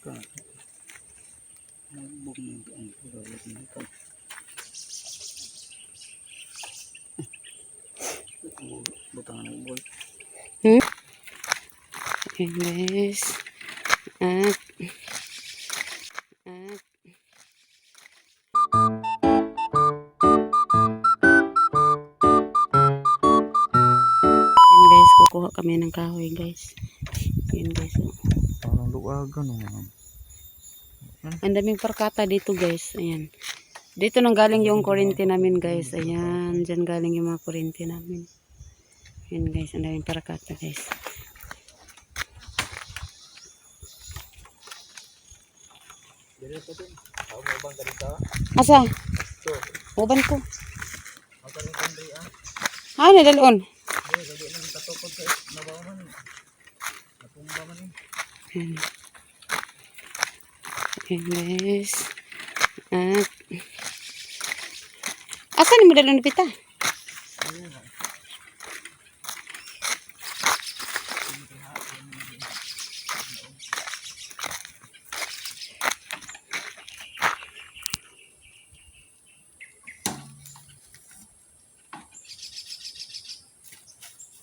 ka. Nagbong ang pagawag na ito. Butang ng boy. Hmm? Ayan guys. At, at, Ayan guys, kukuha kami ng kahoy guys. Ayan guys. oh. Parang luwagan naman. Ang daming parkata dito guys. Ayan. Dito nang galing yung kurente namin guys. Ayan. Diyan galing yung mga kurente namin. Ayan guys. Ang daming parkata guys. Asa? Uban ko. magaling kandri ah. Ha, nadalon. Dili, gabi lang katukod sa nabaw man. Natumba man eh. Ayan. Ayan guys. At, asa ni mo dalon na pita?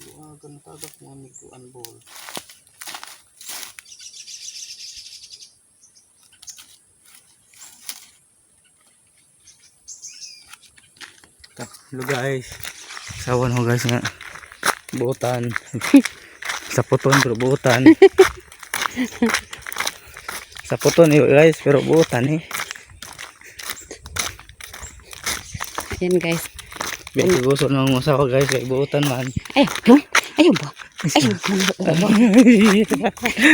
Luwagan tagak mo ni ko anbol. Hello guys. Sawan ho guys nga. Buutan. Sa puton pero buutan. Sa puton eh, guys pero buutan eh. Ayan guys. Biya gusto nang usawa guys kay buutan man. Ay, yung? Ayaw ba? Ayaw ba?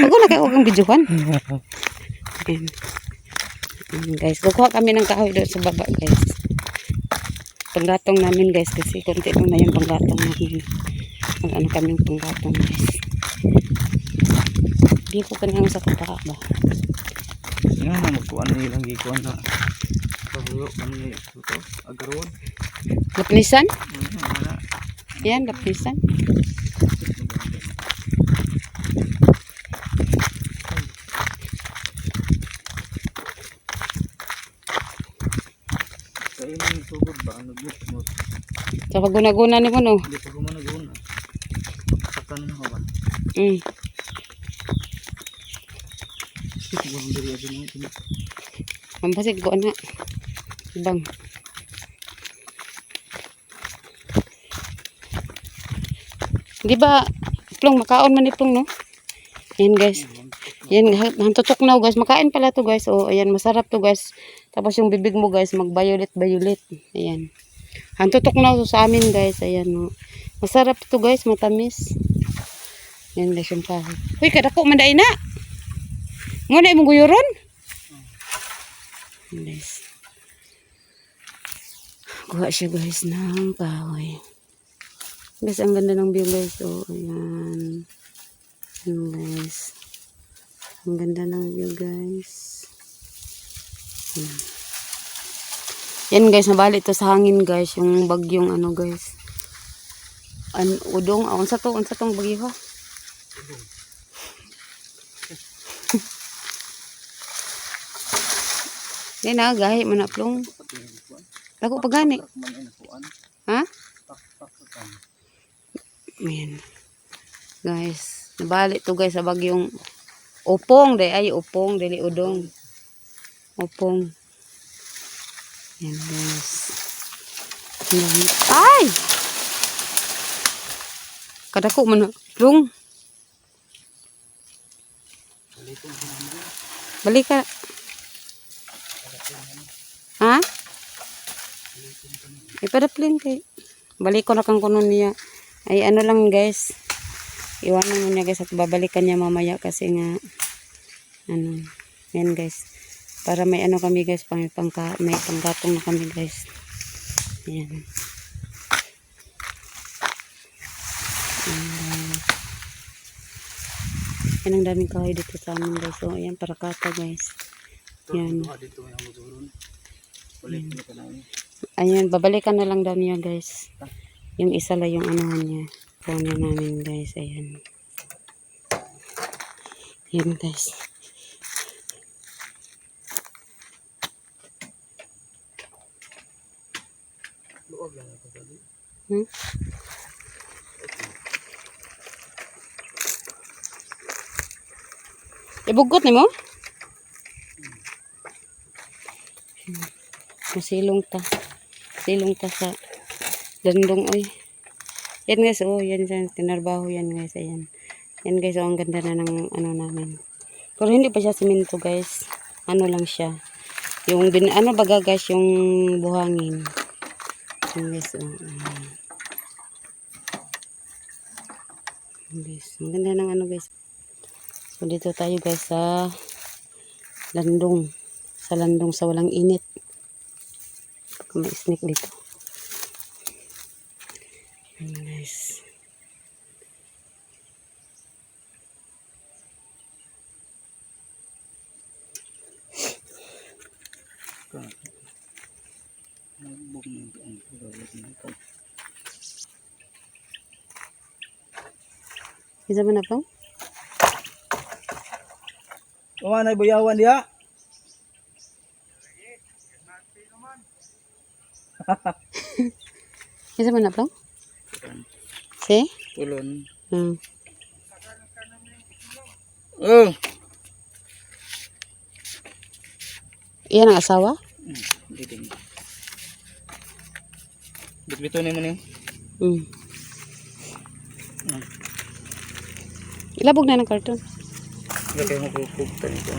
Ako na kayo kang videohan. Ayan. Ayan guys. Kukuha kami ng kahoy doon sa baba guys. Panggatong namin guys kasi konti lang na yung panggatong namin. Mag ano kami yung panggatong guys. Hindi ko kanina sa kapaka ba? Nga na magkuhan na ilang gikuhan na. Pahuyo ano ni ito agarod. Laplisan? Mhm, wala. Yan, laplisan. Sa imong mo. Sa paguna-guna ni mo no. Hindi pa ko managuna. Sakan na ko ba. Mm. Ang basig ko na. Bang. Di ba, plong, makaon man ni plong, no? Yan, guys. Yan, hantutok na, guys. Makain pala to, guys. Oh, ayan, masarap to, guys. Tapos yung bibig mo, guys, mag-violet-violet. Ayan. Hantutok na to sa amin, guys. Ayan, oh. Masarap to, guys. Matamis. Yan, guys, yung kahoy. Uy, kadako, manday na. Nga na imong guyuron? Guys. Kuha siya, guys, ng kahoy. Guys, ang ganda ng view guys. Oh, ayan. Ayan guys. Ang ganda ng view guys. Yan guys, nabali to sa hangin guys. Yung bagyong ano guys. An udong. Ah, unsa to? Unsa tong bagyo ha? Yan na, gahi man na plong. Lago pa gani. Ha? Ayan. Guys, nabalik to guys sa bagyong upong day ay upong dili udong. Upong. Ayan guys. Ayan. Ay! Kadako man na. Plung. Balik ka. Ha? Ipadaplin kay. Balik ko na kang kuno niya. Ay ano lang guys. Iwanan mo niya guys at babalikan niya mamaya kasi nga ano. Yan guys. Para may ano kami guys, pang, pangka, may panggatong na kami guys. Ayan. Ayan. Yan ang daming kahoy dito sa amin guys. So ayan para kata guys. Yan. Duha dito yang motoron. Ulit ni kanang. Ayan, babalikan na lang daw niya guys. Yung isa lang yung anuhan niya. Phone niya namin guys. Ayan. Ayan guys. Hmm? Ibugot ni mo? Masilong ta. Silong ta sa dandong oy. Yan guys, oh, yan yan. Tinarbaho yan guys, ayan. Yan guys, oh, ang ganda na ng ano namin. Pero hindi pa siya simento guys. Ano lang siya. Yung bin, ano baga guys, yung buhangin. Yan guys, oh. ayan. Yan guys, ang ganda ng ano guys. So dito tayo guys sa landong. Sa landong sa walang init. Baka may snake dito. Yan guys. Nagbog na ito ang pagawag na ito. Isa ba na po? Kuha na buyawan diha. Isa ba na po? Si? Tulon. Hmm. Oh. Iyan ang asawa? Dito. Bit-bito na mo. Hmm. Hmm. Ilabog na ng karton. Lagay mo kukugta nito.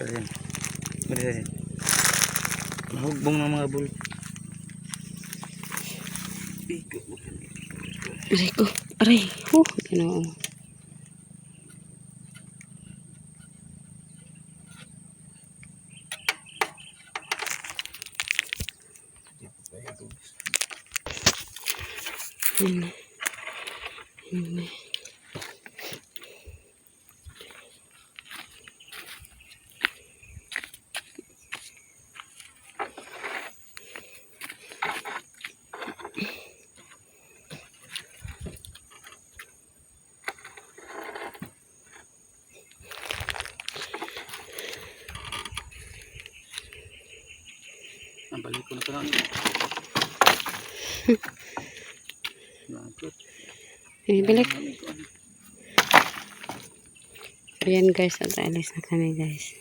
Ayan. Mari sa Nahugbong ng mga bul. Aray ko. Aray. Huh. Ano. Balik ko na lang. Nakot. Eh, balik. Ayan guys. At alis na kami guys.